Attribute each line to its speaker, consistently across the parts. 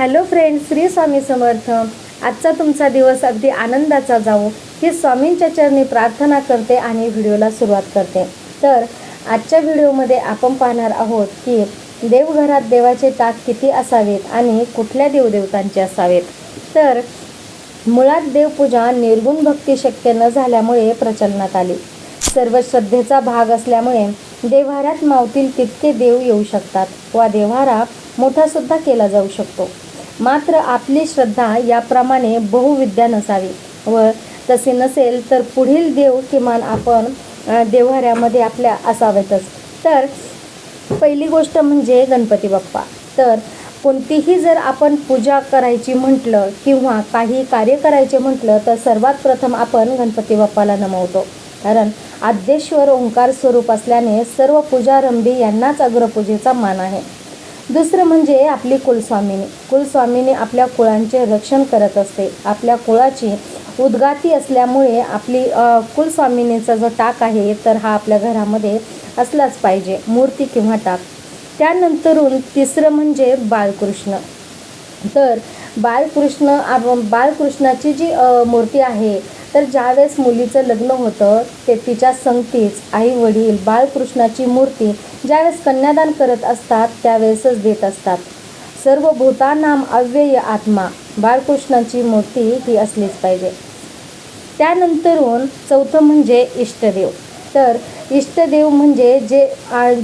Speaker 1: Hello friends Shri Swami Samarth. आजचा तुमचा दिवस अगदी आनंदाचा जाऊ ही स्वामींच्या चरणी प्रार्थना करते आणि व्हिडिओला सुरुवात करते. तर आजच्या व्हिडिओमध्ये आपण पाहणार आहोत की देवघरात देवाचे ताक किती असावेत आणि कुठल्या देवदेवतांचे असावेत? तर मुळात देवपूजा निर्गुण भक्ती शक्य न झाल्यामुळे प्रचलनात आली. सर्व श्रद्धेचा भाग असल्यामुळे देव्हाऱ्यात मावतील तितके देव येऊ शकतात वा देव्हारा मोठासुद्धा केला जाऊ शकतो. मात्र आपली श्रद्धा याप्रमाणे बहुविद्या नसावी व तसे नसेल तर पुढील देव किमान आपण देवहऱ्यामध्ये आपल्या असावेतच. तर पहिली गोष्ट म्हणजे गणपती बाप्पा. तर कोणतीही जर आपण पूजा करायची म्हटलं किंवा काही कार्य करायचे म्हटलं तर सर्वात प्रथम आपण गणपती बाप्पाला नमवतो. कारण आद्येश्वर ओंकार स्वरूप असल्याने सर्व पूजारंभी यांनाच अग्रपूजेचा मान आहे. दुसरं म्हणजे आपली कुलस्वामिनी. कुलस्वामिनी आपल्या कुळांचे रक्षण करत असते. आपल्या कुळाची उद्गाती असल्यामुळे आपली कुलस्वामिनीचा जो टाक आहे तर हा आपल्या घरामध्ये असलाच पाहिजे. मूर्ती किंवा टाक. त्यानंतरून तिसरं म्हणजे बाळकृष्ण. तर बाळकृष्ण आप- बाळकृष्णाची जी मूर्ती आहे तर ज्यावेळेस मुलीचं लग्न होतं ते तिच्या संगतीच आई वडील बाळकृष्णाची मूर्ती ज्यावेळेस कन्यादान करत असतात त्यावेळेसच देत असतात. सर्व भूतानाम अव्यय आत्मा बाळकृष्णाची मूर्ती ही असलीच पाहिजे. त्यानंतरून चौथं म्हणजे इष्टदेव. तर इष्टदेव म्हणजे जे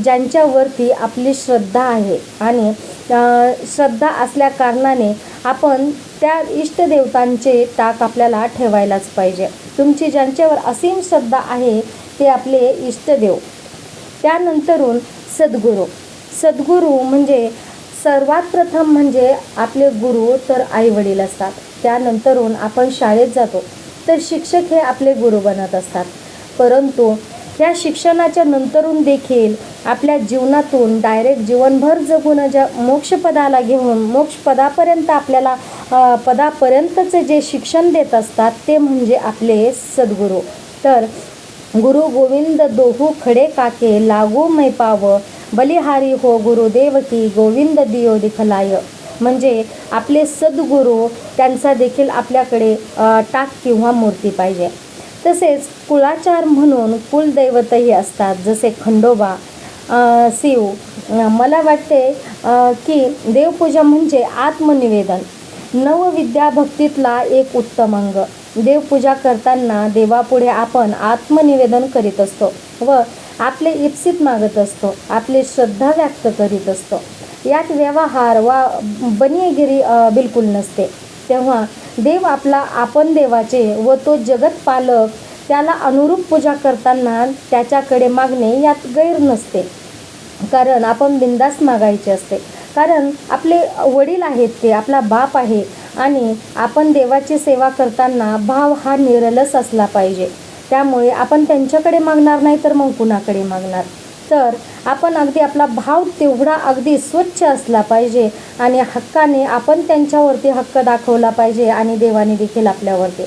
Speaker 1: ज्यांच्यावरती आपली श्रद्धा आहे. आणि श्रद्धा असल्या कारणाने आपण त्या इष्टदेवतांचे टाक आपल्याला ठेवायलाच पाहिजे. तुमची ज्यांच्यावर असीम श्रद्धा आहे ते आपले इष्टदेव. त्यानंतरून सद्गुरू. सद्गुरू म्हणजे सर्वात प्रथम म्हणजे आपले गुरु तर आई वडील असतात. त्यानंतरून आपण शाळेत जातो. तर शिक्षक हे आपले गुरु बनत असतात. परंतु ह्या शिक्षणाच्या नंतरून देखील आपल्या जीवनातून डायरेक्ट जीवनभर जगून ज्या मोक्षपदाला घेऊन मोक्षपदापर्यंत आपल्याला पदापर्यंतचे जे शिक्षण देत असतात ते म्हणजे आपले सद्गुरू. तर गुरु गोविंद दोहू खडे काके लागू मै पाव बलिहारी हो गुरुदेव की गोविंद दियो दिखलाय. म्हणजे आपले सद्गुरू त्यांचा देखील आपल्याकडे टाक किंवा मूर्ती पाहिजे. तसेच कुळाचार म्हणून कुलदैवतही असतात जसे खंडोबा शिव. मला वाटते की देवपूजा म्हणजे आत्मनिवेदन. नवविद्या भक्तीतला एक उत्तम अंग. देवपूजा करताना देवापुढे आपण आत्मनिवेदन करीत असतो व आपले इप्सित मागत असतो आपली श्रद्धा व्यक्त करीत असतो. यात व्यवहार वा बनियगिरी बिलकुल नसते. तेव्हा देव आपला आपण देवाचे व तो जगत पालक त्याला अनुरूप पूजा करताना त्याच्याकडे मागणे यात गैर नसते. कारण आपण बिंदास मागायचे असते. कारण आपले वडील आहेत ते आपला बाप आहे आणि आपण देवाची सेवा करताना भाव हा निरलस असला पाहिजे. त्यामुळे आपण त्यांच्याकडे मागणार नाही तर मग कुणाकडे मागणार? तर आपण अगदी आपला भाव तेवढा अगदी स्वच्छ असला पाहिजे आणि हक्काने आपण त्यांच्यावरती हक्क दाखवला पाहिजे आणि देवाने देखील आपल्यावरती.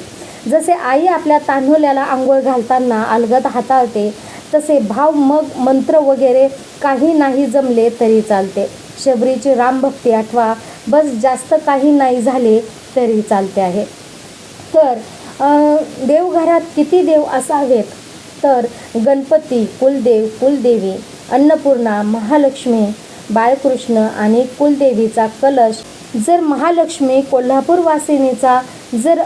Speaker 1: जसे आई आपल्या तान्हुल्याला आंघोळ घालताना अलगद हाताळते तसे भाव मग मंत्र वगैरे काही नाही जमले तरी चालते. शबरीची रामभक्ती आठवा बस जास्त काही नाही झाले तरी चालते आहे. तर देवघरात किती देव असावेत? तर गणपती कुलदेव कुलदेवी अन्नपूर्णा महालक्ष्मी बाळकृष्ण आणि कुलदेवीचा कलश जर महालक्ष्मी कोल्हापूर वासिनीचा जर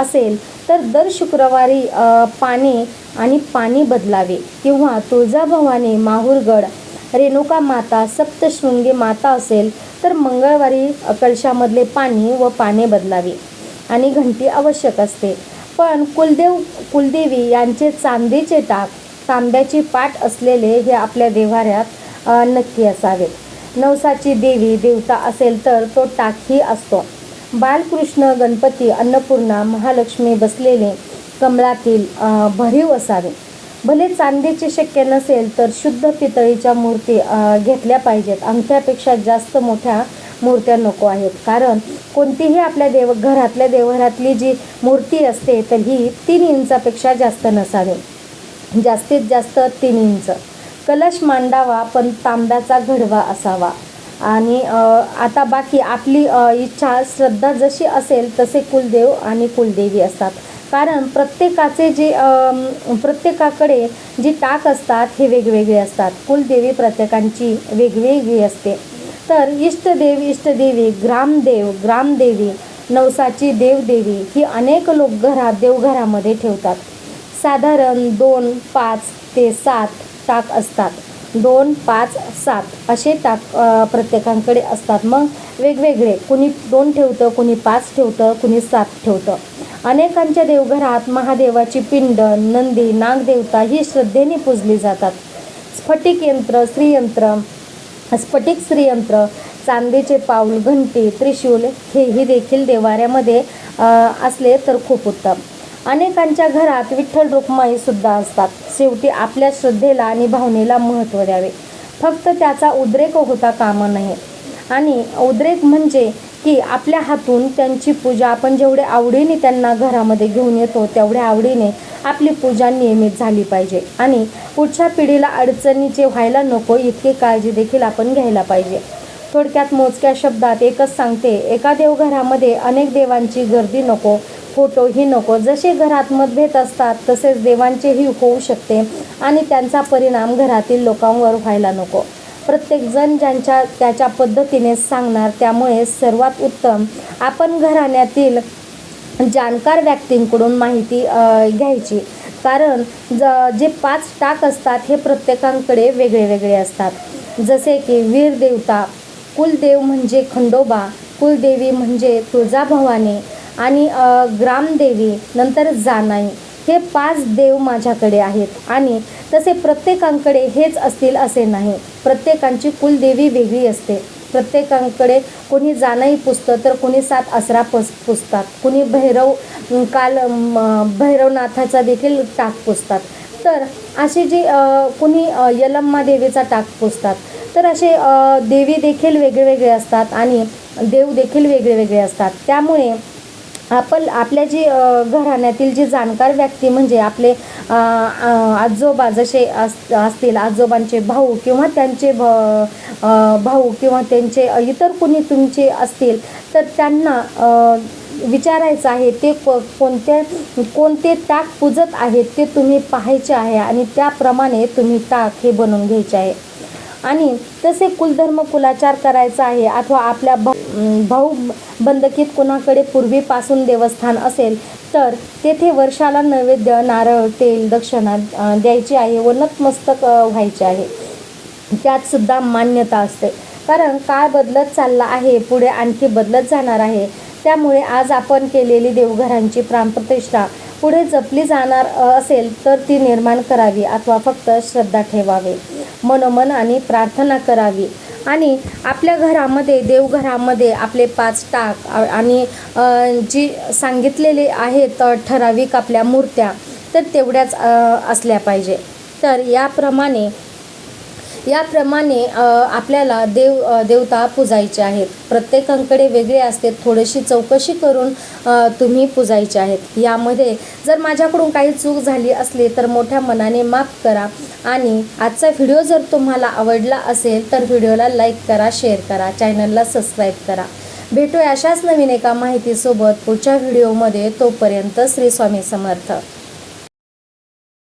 Speaker 1: असेल तर दर शुक्रवारी पाने पाणी आणि पाणी बदलावे. किंवा तुळजाभवानी माहूरगड रेणुका माता सप्तशृंगी माता असेल तर मंगळवारी कलशामधले पाणी व पाने बदलावी. आणि घंटी आवश्यक असते. पण कुलदेव कुलदेवी यांचे चांदीचे टाक तांब्याची पाट असलेले हे आपल्या देव्हाऱ्यात नक्की असावेत. नवसाची देवी देवता असेल तर तो टाकही असतो. बालकृष्ण गणपती अन्नपूर्णा महालक्ष्मी बसलेले कमळातील भरीव असावे. भले चांदीचे शक्य नसेल तर शुद्ध पितळीच्या मूर्ती घेतल्या पाहिजेत. अंगठ्यापेक्षा जास्त मोठ्या मूर्त्या नको आहेत. कारण कोणतीही आपल्या देव घरातल्या देवघरातली जी मूर्ती असते तर ही तीन इंचापेक्षा जास्त नसावी. जास्तीत जास्त तीन इंच. कलश मांडावा पण तांब्याचा घडवा असावा. आणि आता बाकी आपली इच्छा श्रद्धा जशी असेल तसे कुलदेव आणि कुलदेवी असतात. कारण प्रत्येकाचे जे प्रत्येकाकडे जी टाक असतात हे वेगवेगळे असतात. कुलदेवी प्रत्येकांची वेगवेगळी असते. तर इष्टदेव इष्टदेवी ग्रामदेव ग्रामदेवी नवसाची देवदेवी ही अनेक लोक घरात देवघरामध्ये ठेवतात. साधारण दोन पाच ते सात टाक असतात. दोन पाच सात असे टाक प्रत्येकांकडे असतात. मग वेगवेगळे कुणी दोन ठेवतं कुणी पाच ठेवतं कुणी सात ठेवतं. अनेकांच्या देवघरात महादेवाची पिंड नंदी नागदेवता ही श्रद्धेने पूजली जातात. स्फटिक यंत्र श्रीयंत्र स्फटिक श्रीयंत्र चांदीचे पाऊल घंटी त्रिशूल हेही देखील देवाऱ्यामध्ये असले तर खूप उत्तम. अनेकांच्या घरात विठ्ठल रुक्माईसुद्धा असतात. शेवटी आपल्या श्रद्धेला आणि भावनेला महत्त्व द्यावे. फक्त त्याचा उद्रेक होता कामा नये. आणि उद्रेक म्हणजे की आपल्या हातून त्यांची पूजा आपण जेवढे आवडीने त्यांना घरामध्ये घेऊन येतो तेवढ्या आवडीने आपली पूजा नियमित झाली पाहिजे. आणि पुढच्या पिढीला अडचणीचे व्हायला नको इतकी काळजी देखील आपण घ्यायला पाहिजे. थोडक्यात मोजक्या शब्दात एकच सांगते एका देवघरामध्ये अनेक देवांची गर्दी नको फोटोही नको. जसे घरात मतभेद असतात तसेच देवांचेही होऊ शकते आणि त्यांचा परिणाम घरातील लोकांवर व्हायला नको. प्रत्येकजण ज्यांच्या त्याच्या पद्धतीने सांगणार त्यामुळे सर्वात उत्तम. आपण घराण्यातील जाणकार व्यक्तींकडून माहिती घ्यायची. कारण ज जे पाच टाक असतात हे प्रत्येकांकडे वेगळे वेगळे असतात. जसे की वीर देवता कुलदेव म्हणजे खंडोबा कुलदेवी म्हणजे तुळजाभवानी आणि ग्रामदेवी नंतर जानाई. हे पाच देव माझ्याकडे आहेत आणि तसे प्रत्येकांकडे हेच असतील असे नाही. प्रत्येकांची कुलदेवी वेगळी असते. प्रत्येकांकडे कोणी जाणंही पुसतं तर कोणी सात असरा पस पुसतात. कोणी भैरव काल भैरवनाथाचा देखील टाक पुसतात. तर असे जे कोणी यलम्मा देवीचा टाक पुसतात तर असे देवी देखील वेगळे वेगळे असतात आणि देव देखील वेगळे वेगळे असतात. त्यामुळे आपण आपल्या जी घराण्यातील जी जाणकार व्यक्ती म्हणजे आपले आजोबा जसे अस असतील आजोबांचे भाऊ किंवा त्यांचे भ भाऊ किंवा त्यांचे इतर कोणी तुमचे असतील तर त्यांना विचारायचं आहे ते को कोणत्या कोणते ताक पूजत आहेत ते तुम्ही पाहायचे आहे आणि त्याप्रमाणे तुम्ही ताक हे बनवून घ्यायचे आहे. आणि तसे कुलधर्म कुलाचार करायचा आहे अथवा आपल्या भाऊ भाऊ बंदकीत कोणाकडे पूर्वीपासून देवस्थान असेल तर तेथे वर्षाला नैवेद्य नारळ तेल दक्षिणा द्यायची आहे व नतमस्तक व्हायचे आहे. त्यात सुद्धा मान्यता असते. कारण काळ बदलत चालला आहे पुढे आणखी बदलत जाणार आहे. त्यामुळे आज आपण केलेली देवघरांची प्राणप्रतिष्ठा पुढे जपली जाणार असेल तर ती निर्माण करावी अथवा फक्त श्रद्धा ठेवावी. मनोमन आणि प्रार्थना करावी. आणि आपल्या घरामध्ये देवघरामध्ये आपले पाच टाक आणि जी सांगितलेले आहेत ठराविक आपल्या मूर्त्या तर तेवढ्याच असल्या पाहिजे. तर याप्रमाणे याप्रमाणे आपल्याला देव देवता पूजायचे आहेत. प्रत्येकांकडे वेगळे असते. थोडीशी चौकशी करून तुम्ही पूजायचे आहेत. यामध्ये जर माझ्याकडून काही चूक झाली असली तर मोठ्या मनाने माफ करा. आणि आजचा व्हिडिओ जर तुम्हाला आवडला असेल तर व्हिडिओला लाईक करा शेअर करा चॅनलला सबस्क्राईब करा. भेटूया अशाच नवीन एका माहितीसोबत पुढच्या व्हिडिओमध्ये. तोपर्यंत श्री स्वामी समर्थ.